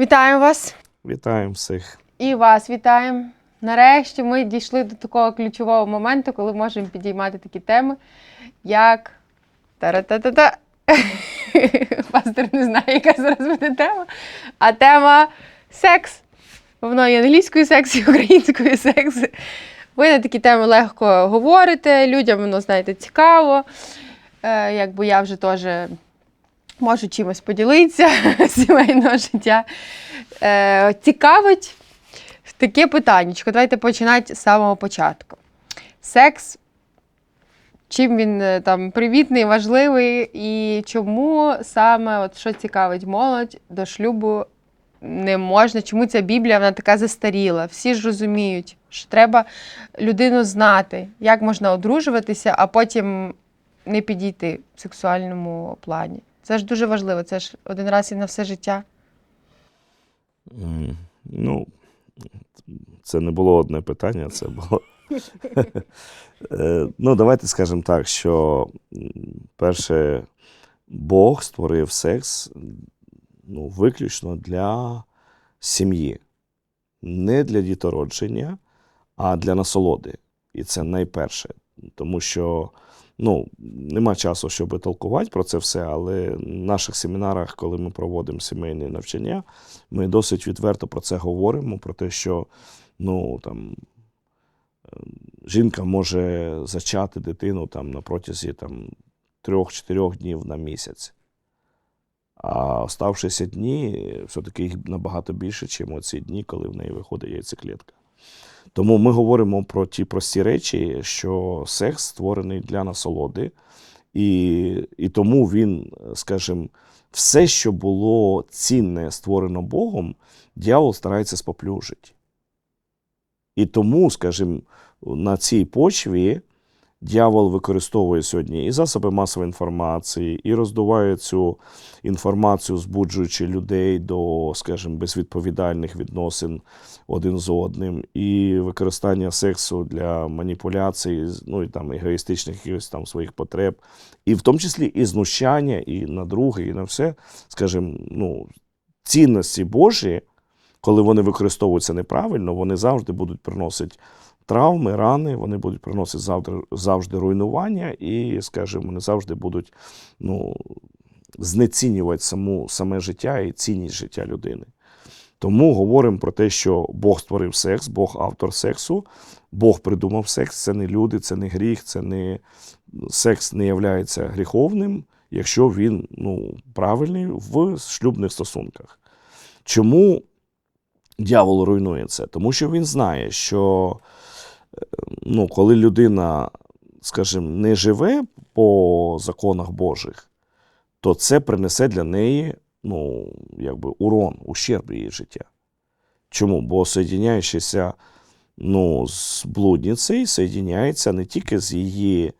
Вітаємо вас Вітаємо всіх. і вас вітаємо. Нарешті ми дійшли до такого ключового моменту, коли можемо підіймати такі теми, як та-ра-та-та-та. Пастор не знає, яка зараз буде тема. А тема секс. Воно і англійською секс, і українською секс. Ви на такі теми легко говорите, людям воно, знаєте, цікаво. Е, якби я вже теж можу чимось поділитися сімейного життя. Е, цікавить таке питання. Давайте починати з самого початку. Секс. Чим він е, там привітний, важливий, і чому саме от що цікавить молодь до шлюбу не можна? Чому ця Біблія вона така застаріла? Всі ж розуміють, що треба людину знати, як можна одружуватися, а потім не підійти в сексуальному плані. Це ж дуже важливо, це ж один раз і на все життя. М, Ну, це не було одне питання, це було. Е, Ну, давайте скажемо так, що перше, Бог створив секс ну, виключно для сім'ї, не для дітородження, а для насолоди. І це найперше. Тому що ну, нема часу, щоб толкувати про це все, але в наших семінарах, коли ми проводимо сімейні навчання, ми досить відверто про це говоримо, про те, що ну, там, е, жінка може зачати дитину там, на протязі там, трьох-чотирьох днів на місяць. А оставшися дні, все-таки їх набагато більше, ніж оці дні, коли в неї виходить яйцеклітка. Тому ми говоримо про ті прості речі, що секс створений для насолоди, і, і тому він, скажімо, все, що було цінне, створено Богом, дьявол старається споплюжити. І тому, скажімо, на цій почві дьявол використовує сьогодні і засоби масової інформації, і роздуває цю інформацію, збуджуючи людей до, скажімо, безвідповідальних відносин один з одним, і використання сексу для маніпуляцій, ну і там егоїстичних якихось там своїх потреб, і в тому числі і знущання, і на друге, і на все, скажімо, ну, цінності Божі, коли вони використовуються неправильно, вони завжди будуть приносити травми, рани, вони будуть приносити завжди, завжди руйнування, і, скажімо, вони завжди будуть ну, знецінювати саму, саме життя і цінність життя людини. Тому говоримо про те, що Бог створив секс, Бог автор сексу, Бог придумав секс, це не люди, це не гріх, це не секс не є гріховним, якщо він ну, правильний в шлюбних стосунках. Чому дьявол руйнує це? Тому що він знає, що ну, коли людина, скажімо, не живе по законах Божих, то це принесе для неї ну, якби урон, ущерб її життя. Чому? Бо соєдиняючися ну, з блудницею, соєдиняється не тільки з її,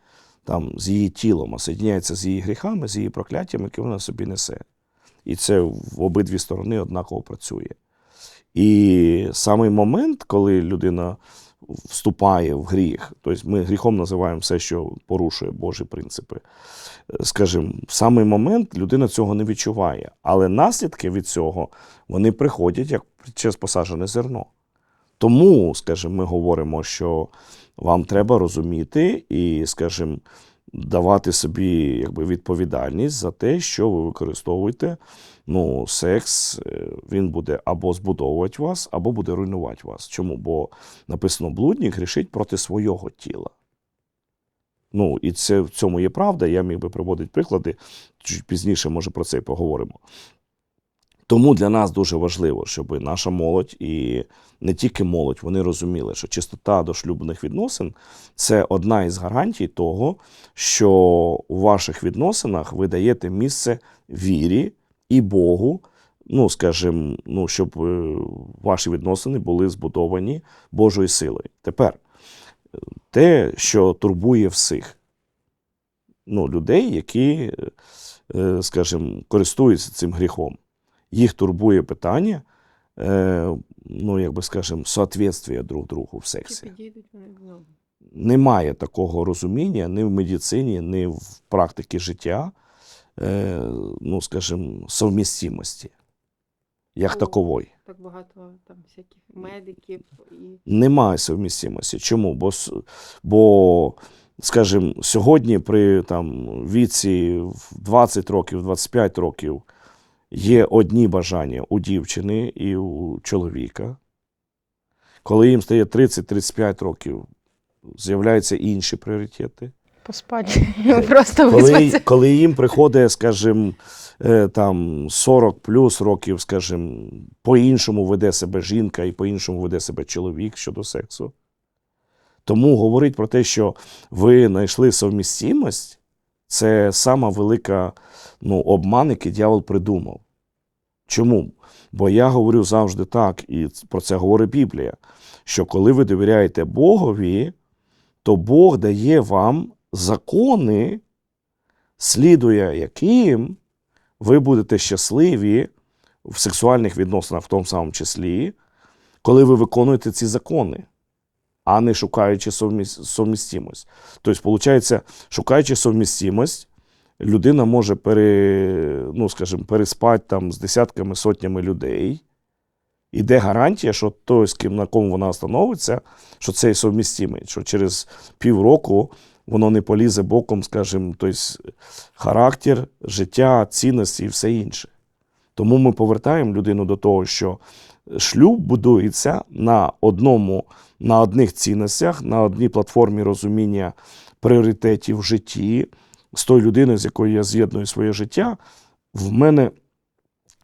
там, з її тілом, а соєдиняється з її гріхами, з її прокляттями, які вона собі несе. І це в обидві сторони однаково працює. І самий момент, коли людина вступає в гріх, тобто ми гріхом називаємо все, що порушує Божі принципи. Скажімо, в самий момент людина цього не відчуває, але наслідки від цього вони приходять як через посаджене зерно. Тому, скажімо, ми говоримо, що вам треба розуміти і, скажімо, давати собі якби, відповідальність за те, що ви використовуєте. Ну, секс е, він буде або збудовувати вас, або буде руйнувати вас. Чому? Бо написано, блудник грішить проти свого тіла. Ну, і це в цьому є правда. Я міг би приводити приклади, пізніше, може, про це і поговоримо. Тому для нас дуже важливо, щоб наша молодь і не тільки молодь, вони розуміли, що чистота до шлюбних відносин це одна із гарантій того, що у ваших відносинах ви даєте місце вірі і Богу. Ну, скажімо, ну, щоб е, ваші відносини були збудовані Божою силою. Тепер те, що турбує всіх ну, людей, які, е, скажімо, користуються цим гріхом. Їх турбує питання, е, ну, як би скажемо, соответствия друг другу в сексі. Немає такого розуміння ні в медицині, ні в практиці життя, е, ну, скажімо, совмістимості. як О. такової. Так багато там всяких медиків і Немає совмістимості. Чому? Бо, бо скажімо, сьогодні при там, віці в 20 років, 25 років є одні бажання у дівчини і у чоловіка. Коли їм стає 30-35 років, з'являються інші пріоритети. поспати. Просто Коли, коли їм приходить, скажімо, е, там 40 плюс років, скажімо, по-іншому веде себе жінка і по-іншому веде себе чоловік щодо сексу. Тому говорить про те, що ви знайшли совмістимость, це сама велика ну, обман, який дьявол придумав. Чому? Бо я говорю завжди так, і про це говорить Біблія, що коли ви довіряєте Богові, то Бог дає вам закони, слідує яким ви будете щасливі в сексуальних відносинах, в тому самому числі, коли ви виконуєте ці закони, а не шукаючи совміс- совмістимость. Тобто, виходить, шукаючи совмістимость, людина може пере, ну, скажімо, переспати там з десятками сотнями людей. І де гарантія, що той, з ким на кому вона становиться, що це совмістимий, що через півроку воно не полізе боком, скажімо, тобто характер, життя, цінності і все інше. Тому ми повертаємо людину до того, що шлюб будується на одному, на одних цінностях, на одній платформі розуміння пріоритетів в житті. З тою людиною, з якою я з'єдную своє життя, в мене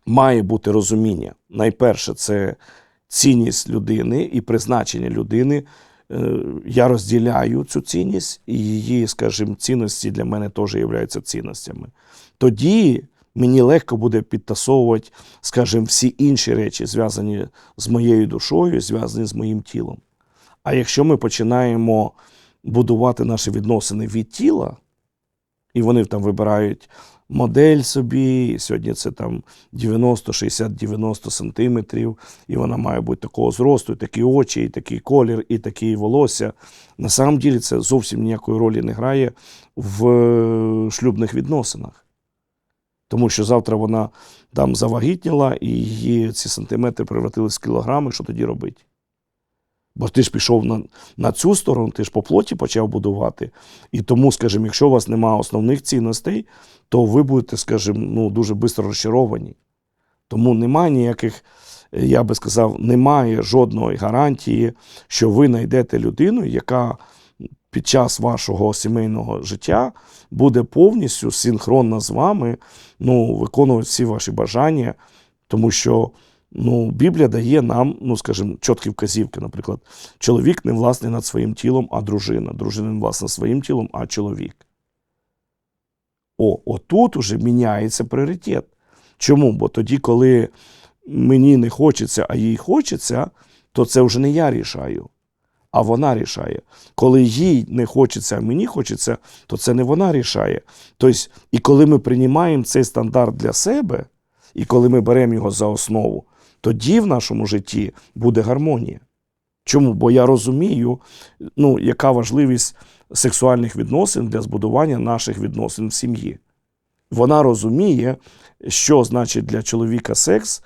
має бути розуміння. Найперше, це цінність людини і призначення людини. Е, Я розділяю цю цінність, і її, скажімо, цінності для мене теж являються цінностями. Тоді мені легко буде підтасовувати, скажімо, всі інші речі, зв'язані з моєю душою, зв'язані з моїм тілом. А якщо ми починаємо будувати наші відносини від тіла, і вони там вибирають модель собі, сьогодні це там 90, 60, 90 сантиметрів, і вона має бути такого зросту, і такі очі, і такий колір, і такі волосся. На самом ділі це зовсім ніякої ролі не грає в е, шлюбних відносинах. Тому що завтра вона там завагітніла, і її ці сантиметри превратились в кілограми, що тоді робити? Бо ти ж пішов на, на цю сторону, ти ж по плоті почав будувати. І тому, скажімо, якщо у вас немає основних цінностей, то ви будете, скажімо, ну, дуже швидко розчаровані. Тому немає ніяких, я би сказав, немає жодної гарантії, що ви знайдете людину, яка під час вашого сімейного життя буде повністю синхронно з вами ну, виконувати всі ваші бажання, тому що ну, Біблія дає нам, ну, скажімо, чіткі вказівки. Наприклад, чоловік не власний над своїм тілом, а дружина. Дружина не власна своїм тілом, а чоловік. О, отут уже міняється пріоритет. Чому? Бо тоді, коли мені не хочеться, а їй хочеться, то це вже не я рішаю, а вона рішає. Коли їй не хочеться, а мені хочеться, то це не вона рішає. Тобто, і коли ми приймаємо цей стандарт для себе, і коли ми беремо його за основу, тоді в нашому житті буде гармонія. Чому? Бо я розумію, ну, яка важливість сексуальних відносин для збудування наших відносин в сім'ї. Вона розуміє, що значить для чоловіка секс.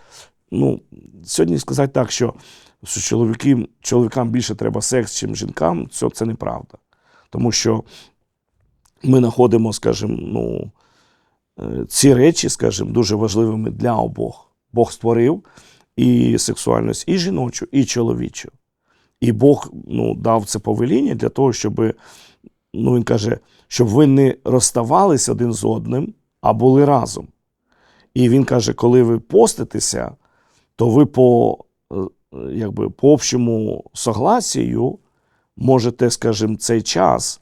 Ну, сьогодні сказати так, що, що чоловіки, чоловікам більше треба секс, ніж жінкам, це, це неправда. Тому що ми знаходимо, скажімо, ну, е, ці речі, скажімо, дуже важливими для обох. Бог створив і сексуальність, і жіночу, і чоловічу. І Бог ну, дав це повеління для того, щоб, ну, він каже, щоб ви не розставались один з одним, а були разом. І він каже, коли ви поститеся, то ви по, е, якби, по общому согласію можете, скажімо, цей час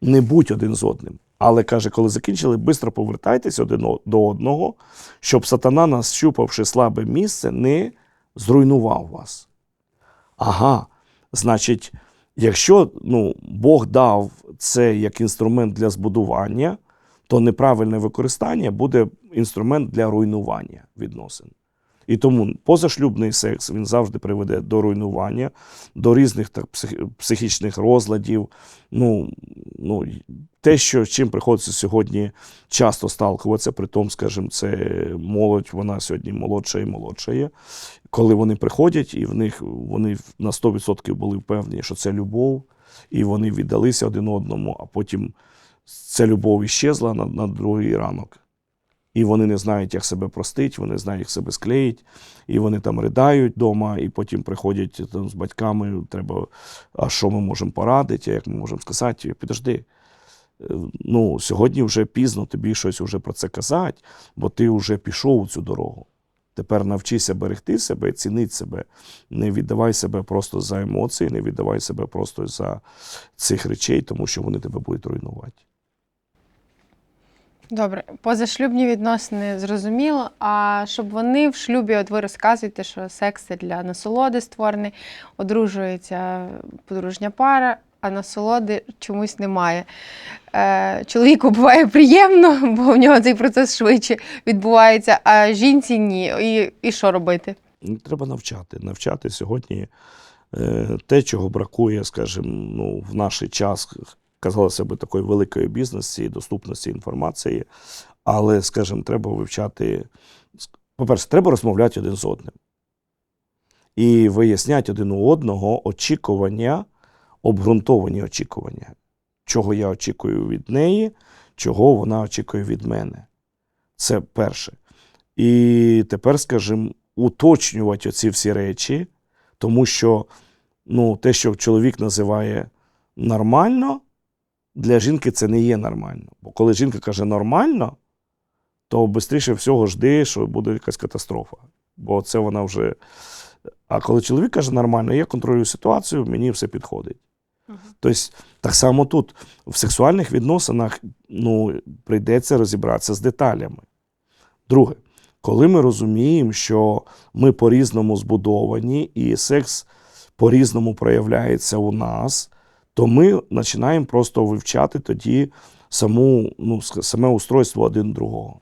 не бути один з одним. Але каже, коли закінчили, швидко повертайтесь один до одного, щоб сатана, нащупавши слабе місце, не зруйнував вас. Ага, значить, якщо ну, Бог дав це як інструмент для збудування, то неправильне використання буде інструмент для руйнування відносин. І тому позашлюбний секс він завжди приведе до руйнування, до різних так, психічних розладів. Ну, ну, те, що чим приходиться сьогодні часто сталкуватися, при тому, скажімо, це молодь, вона сьогодні молодша і молодша є. Коли вони приходять, і в них вони на 100% були впевнені, що це любов, і вони віддалися один одному, а потім ця любов іщезла на, на другий ранок. І вони не знають, як себе простить, вони знають, як себе склеїть, і вони там riдають вдома, і потім приходять там, з батьками. Треба, а що ми можемо порадити, як ми можемо сказати, підожди. е, Ну, сьогодні вже пізно тобі щось вже про це казати, бо ти вже пішов у цю дорогу. Тепер навчися берегти себе, цінити себе. Не віддавай себе просто за емоції, не віддавай себе просто за цих речей, тому що вони тебе будуть руйнувати. Добре, позашлюбні відносини зрозуміло. А щоб вони в шлюбі, от ви розказуєте, що секс це для насолоди створений, одружується подружня пара, а насолоди чомусь немає. Е, чоловіку буває приємно, бо в нього цей процес швидше відбувається, а жінці ні. І, і що робити? Ну, Треба навчати. Навчати сьогодні е, те, чого бракує, скажімо, ну, в наш час, казалося б, такої великої бізнесу і доступності інформації. Але, скажімо, треба вивчати. По-перше, треба розмовляти один з одним. І виясняти один у одного очікування, обґрунтовані очікування, чого я очікую від неї, чого вона очікує від мене. Це перше. І тепер, скажімо, уточнювати оці всі речі, тому що ну, те, що чоловік називає нормально, для жінки це не є нормально. Бо коли жінка каже нормально, то швидше всього жди, що буде якась катастрофа. Бо це вона вже. А коли чоловік каже нормально, я контролюю ситуацію, мені все підходить. Тобто, так само тут, в сексуальних відносинах ну, прийдеться розібратися з деталями. Друге, коли ми розуміємо, що ми по-різному збудовані і секс по-різному проявляється у нас, то ми починаємо просто вивчати тоді саму, ну, саме устройство один другого.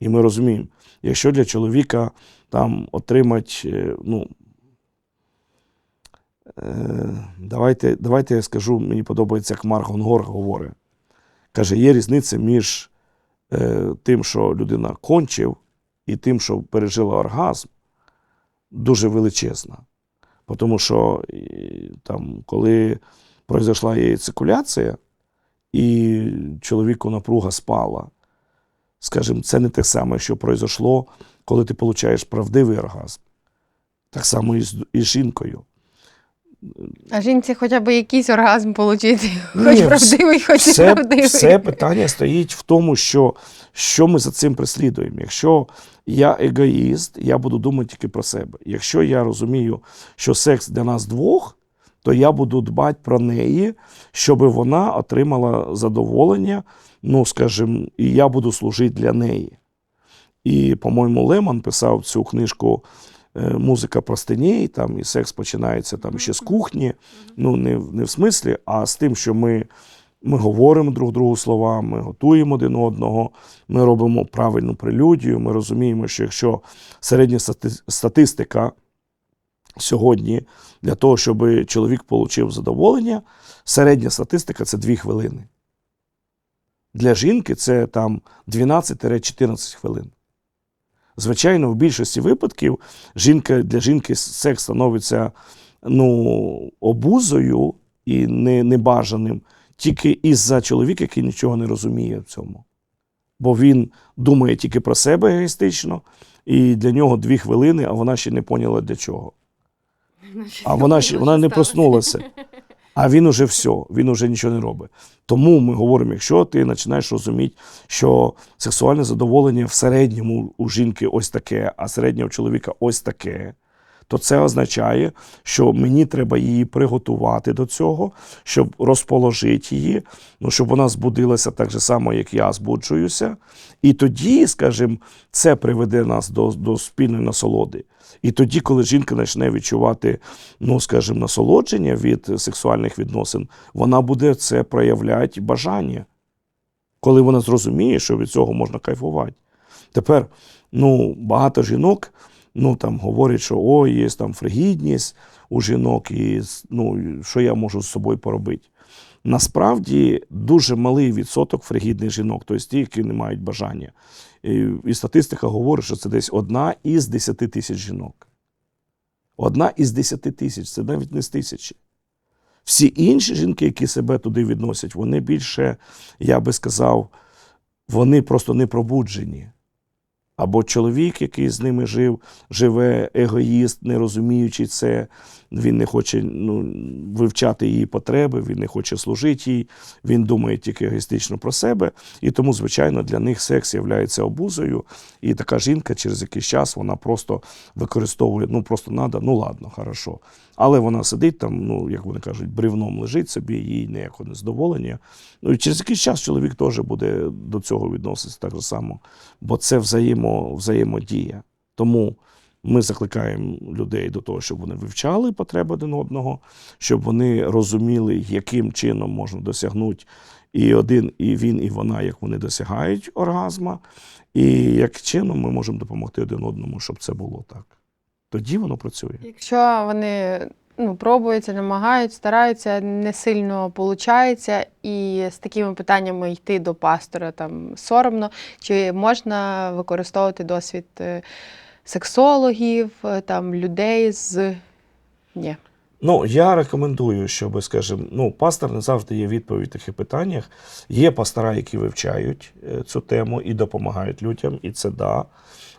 І ми розуміємо, якщо для чоловіка там отримати, е, ну, е, давайте, давайте я скажу, мені подобається, як Марк Гонгор говорить. Каже, є різниця між е, тим, що людина кончив, і тим, що пережила оргазм, дуже величезна. Тому що там, коли пройшла яйцекуляція, і чоловіку напруга спала, скажімо, це не те саме, що пройшло, коли ти отримуєш правдивий оргазм. Так само і з, і з жінкою. А жінці хоча б якийсь оргазм отримати, хоч вс- правдивий, хоч все, неправдивий. все питання стоїть в тому, що, що ми за цим преслідуємо. Якщо я егоїст, я буду думати тільки про себе. Якщо я розумію, що секс для нас двох, то я буду дбати про неї, щоб вона отримала задоволення, ну, скажімо, і я буду служити для неї. І, по-моєму, Леман писав цю книжку е, Музика простиней, там і секс починається там ще з кухні. Ну, не, в- не в смислі, а з тим, що ми, ми говоримо друг другу слова, ми готуємо один одного, ми робимо правильну прелюдію. Ми розуміємо, що якщо середня стати- статистика сьогодні для того, щоб чоловік отримав задоволення, середня статистика це 2 хвилини. Для жінки це там 12-14 хвилин. Звичайно, в більшості випадків жінка, для жінки секс становиться ну, обузою і не, небажаним тільки із-за чоловіка, який нічого не розуміє в цьому. Бо він думає тільки про себе егоїстично, і для нього дві хвилини, а вона ще не поняла для чого. А вона ще вона не проснулася. А він уже все, він уже нічого не робить. Тому ми говоримо, якщо ти починаєш розуміти, що сексуальне задоволення в середньому у жінки ось таке, а середнє у чоловіка ось таке, то це означає, що мені треба її приготувати до цього, щоб розположити її, ну, щоб вона збудилася так же само, як я збуджуюся. І тоді, скажімо, це приведе нас до, до спільної насолоди. І тоді, коли жінка почне відчувати, ну, скажімо, насолодження від сексуальних відносин, вона буде це проявляти бажання, коли вона зрозуміє, що від цього можна кайфувати. Тепер ну, багато жінок ну там говорять, що о, є там фригідність у жінок, і ну, що я можу з собою поробити. Насправді дуже малий відсоток фригідних жінок, тобто ті, які не мають бажання. І, статистика говорить, що це десь одна із 10 тисяч жінок. Одна із 10 тисяч, це навіть не з тисячі. Всі інші жінки, які себе туди відносять, вони більше, я би сказав, вони просто не пробуджені. Або чоловік, який з ними жив, живе егоїст, не розуміючи це, він не хоче ну, вивчати її потреби, він не хоче служити їй, він думає тільки егоїстично про себе. І тому, звичайно, для них секс є обузою. І така жінка через якийсь час вона просто використовує, ну просто треба, ну ладно, хорошо. Але вона сидить там, ну, як вони кажуть, бревном лежить собі, їй ніякого незадоволення. Ну і через якийсь час чоловік теж буде до цього відноситися так само, бо це взаємо, взаємодія. Тому ми закликаємо людей до того, щоб вони вивчали потреби один одного, щоб вони розуміли, яким чином можна досягнути і один, і він, і вона, як вони досягають оргазма, і як чином ми можемо допомогти один одному, щоб це було так. Тоді воно працює. Якщо вони ну, пробуються, намагають, стараються, не сильно виходить, і з такими питаннями йти до пастора там соромно, чи можна використовувати досвід е, сексологів, е, там людей з. Ні. Ну, я рекомендую, щоб, скажімо, ну, пастор не завжди є відповідь в таких питаннях. Є пастора, які вивчають е, цю тему і допомагають людям, і це да.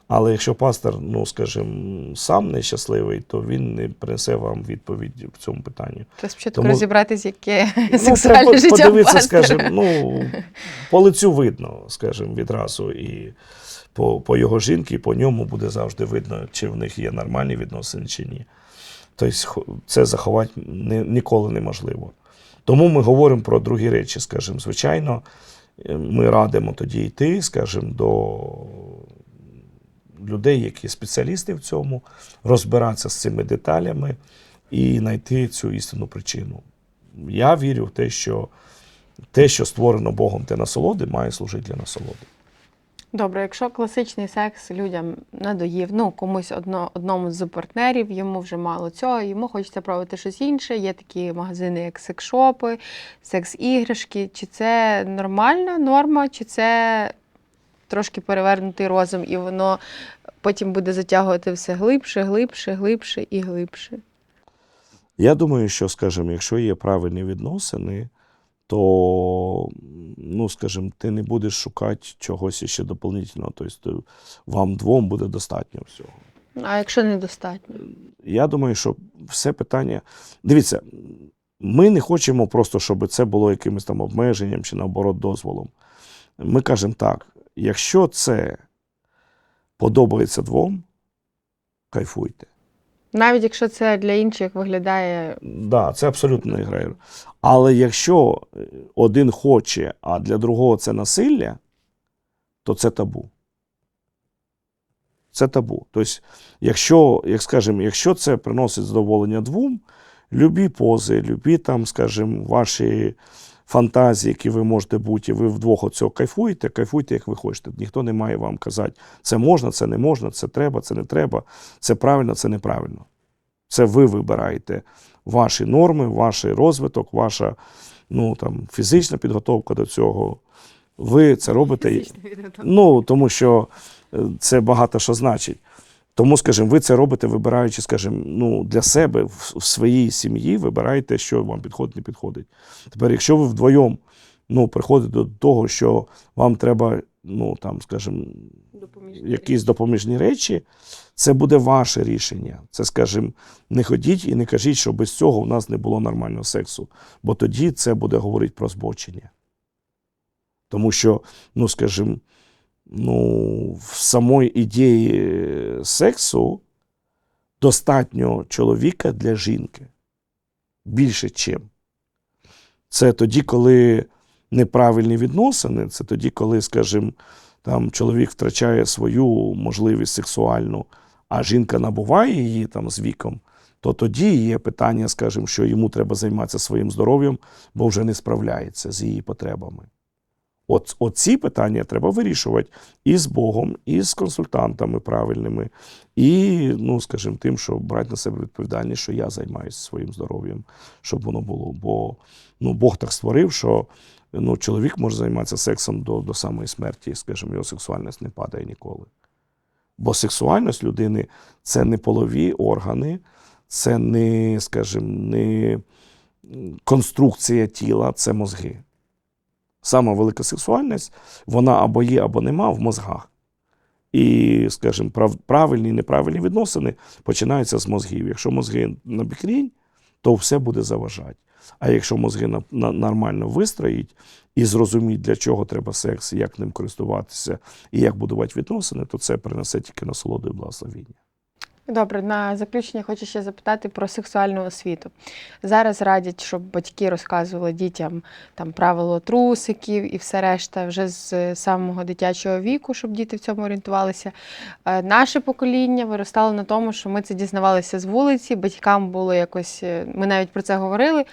Але якщо пастор, ну скажімо, сам нещасливий, то він не принесе вам відповідь в цьому питанні. Треба спочатку Тому- розібратись, яке Ну, сексуальне треба життя подивитися, скажімо, ну, по лицю видно, скажімо, відразу. І по, по його жінки, по ньому буде завжди видно, чи в них є нормальні відносини, чи ні. Тобто це заховати ніколи неможливо. Тому ми говоримо про другі речі, скажімо, звичайно, е, ми радимо тоді йти, скажімо, до людей, які спеціалісти в цьому, розбиратися з цими деталями і знайти цю істинну причину. Я вірю в те, що те, що створено Богом для насолоди, має служити для насолоди. Добре, якщо класичний секс людям надоїв, ну комусь одно, одному з партнерів, йому вже мало цього, йому хочеться пробувати щось інше. Є такі магазини, як секс-шопи, секс-іграшки. Чи це нормальна норма, чи це трошки перевернутий розум, і воно потім буде затягувати все глибше, глибше, глибше і глибше. Я думаю, що, скажімо, якщо є правильні відносини, то, ну, скажімо, ти не будеш шукати чогось ще доповнительного. Тобто вам двом буде достатньо всього. А якщо недостатньо? Я думаю, що все питання. Дивіться, ми не хочемо просто, щоб це було якимось там обмеженням чи наоборот дозволом. Ми кажемо так: якщо це подобається двом, кайфуйте. Навіть якщо це для інших виглядає Да, це абсолютно не грає. Але якщо один хоче, а для другого це насилля, то це табу. Це табу. Тобто, якщо, як скажемо, якщо це приносить задоволення двом, любі пози, любі там, скажімо, ваші фантазії, які ви можете бути, ви вдвох от цього кайфуєте, кайфуйте, як ви хочете. Ніхто не має вам казати, це можна, це не можна, це треба, це не треба, це правильно, це неправильно. Це ви вибираєте ваші норми, ваш розвиток, ваша ну, там, фізична підготовка до цього. Ви це робите. Ну, тому що е, це багато що значить. Тому, скажімо, ви це робите, вибираючи, скажімо, ну, для себе в, в своїй сім'ї, вибираєте, що вам підходить, не підходить. Тепер, якщо ви вдвоєм ну, приходите до того, що вам треба, ну, там, скажімо, якісь допоміжні речі, це буде ваше рішення. Це, скажімо, не ходіть і не кажіть, що без цього в нас не було нормального сексу, бо тоді це буде говорити про збочення. Тому що, ну, скажімо, ну, в самої ідеї сексу достатньо чоловіка для жінки. Більше чим. Це тоді, коли неправильні відносини, це тоді, коли, скажімо, там чоловік втрачає свою можливість сексуальну, а жінка набуває її там з віком, то тоді є питання, скажімо, що йому треба займатися своїм здоров'ям, бо вже не справляється з її потребами. От, оці питання треба вирішувати і з Богом, і з консультантами правильними, і, ну, скажімо, тим, що брати на себе відповідальність, що я займаюся своїм здоров'ям, щоб воно було. Бо ну, Бог так створив, що ну, чоловік може займатися сексом до, до самої смерті, скажімо, його сексуальність не падає ніколи. Бо сексуальність людини це не полові органи, це не, скажімо, не конструкція тіла, це мозги. Сама велика сексуальність, вона або є, або нема в мозгах. І, скажімо, прав, правильні і неправильні відносини починаються з мозгів. Якщо мозги на бікрінь, то все буде заважати. А якщо мозги на, на, нормально вистроїть і зрозуміють, для чого треба секс, як ним користуватися, і як будувати відносини, то це принесе тільки насолоду і благословіння. Добре, на заключення хочу ще запитати про сексуальну освіту. Зараз радять, щоб батьки розказували дітям там правило трусиків і все решта вже з самого дитячого віку, щоб діти в цьому орієнтувалися. Е, Наше покоління виростало на тому, що ми це дізнавалися з вулиці, батькам було якось, е, ми навіть про це говорили.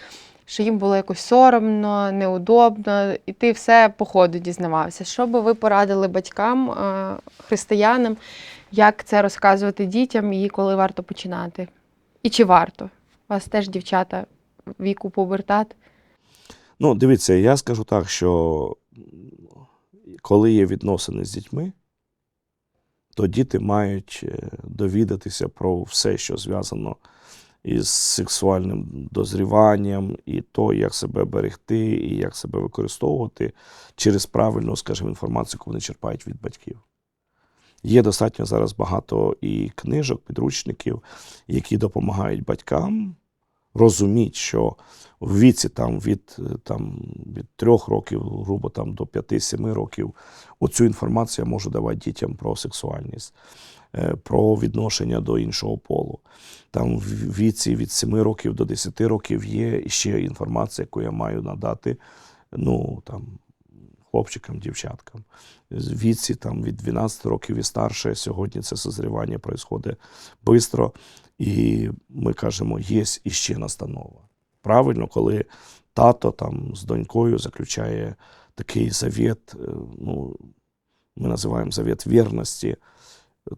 Що їм було якось соромно, неудобно, і ти все по ходу дізнавався. Що би ви порадили батькам, е, християнам, як це розказувати дітям і коли варто починати? І чи варто? Вас теж дівчата віку пубертат? Ну, дивіться, я скажу так, що коли є відносини з дітьми, то діти мають е, довідатися про все, що зв'язано із сексуальним дозріванням, і то, як себе берегти, і як себе використовувати через правильну, скажімо, інформацію, яку вони черпають від батьків. Є достатньо зараз багато і книжок, підручників, які допомагають батькам розуміти, що в віці там від, е, там, від 3 років, грубо там до 5-7 років, оцю інформацію я можу давати дітям про сексуальність, е, про відношення до іншого полу. Там в віці від 7 років до 10 років є ще інформація, яку я маю надати ну, там, хлопчикам, дівчаткам. Віці там, від 12 років і старше, сьогодні це созрівання відбувається швидко. І ми кажемо, є іще настанова. Правильно, коли тато там з донькою заключає такий завіт, е, ну, ми називаємо завіт вірності.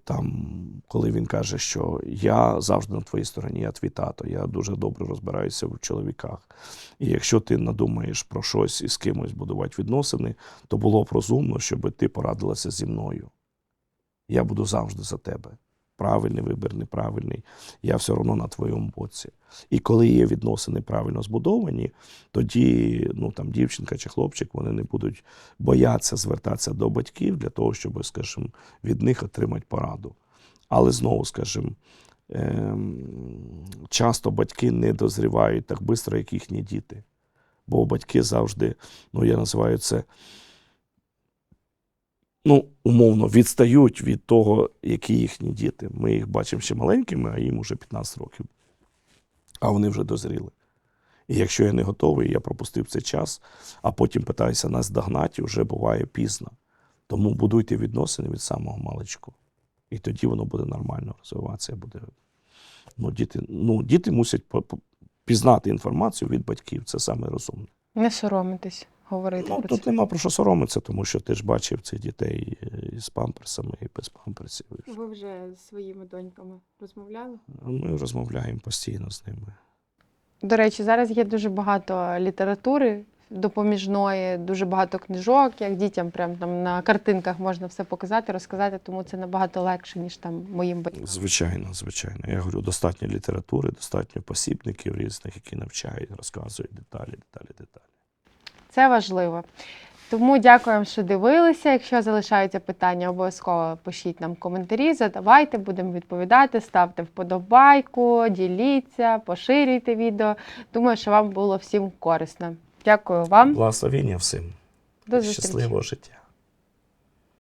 Там, коли він каже, що я завжди на твоїй стороні, я твій тато, я дуже добре розбираюся в чоловіках. І якщо ти надумаєш про щось і з кимось будувати відносини, то було б розумно, щоб ти порадилася зі мною. Я буду завжди за тебе. Правильний вибір, неправильний, я все одно на твоєму боці. І коли є відносини правильно збудовані, тоді ну, там, дівчинка чи хлопчик вони не будуть боятися звертатися до батьків для того, щоб, скажімо, від них отримати пораду. Але знову, скажімо, ем, часто батьки не дозрівають так швидко, як їхні діти. Бо батьки завжди, ну я називаю це ну, умовно, відстають від того, які їхні діти. Ми їх бачимо ще маленькими, а їм вже 15 років. А вони вже дозріли. І якщо я не готовий, я пропустив цей час, а потім питаюся нас догнати, вже буває пізно. Тому будуйте відносини від самого маличку. І тоді воно буде нормально розвиватися. Буде... Ну, діти, ну, діти мусять пізнати інформацію від батьків. Це саме розумне. Не соромитись говорити Ну, про тут це. нема про що соромитися, тому що ти ж бачив цих дітей і з памперсами, і без памперсів. Ви вже з своїми доньками розмовляли? Ми розмовляємо постійно з ними. До речі, зараз є дуже багато літератури допоміжної, дуже багато книжок, як дітям прям там на картинках можна все показати, розказати, тому це набагато легше, ніж там моїм батькам. Звичайно, звичайно. Я говорю, достатньо літератури, достатньо посібників різних, які навчають, розказують деталі, деталі, деталі. Це важливо. Тому дякуємо, що дивилися. Якщо залишаються питання, обов'язково пишіть нам коментарі, задавайте, будемо відповідати, ставте вподобайку, діліться, поширюйте відео. Думаю, що вам було всім корисно. Дякую вам. Благословіння всім. До зустрічі. Щасливого життя.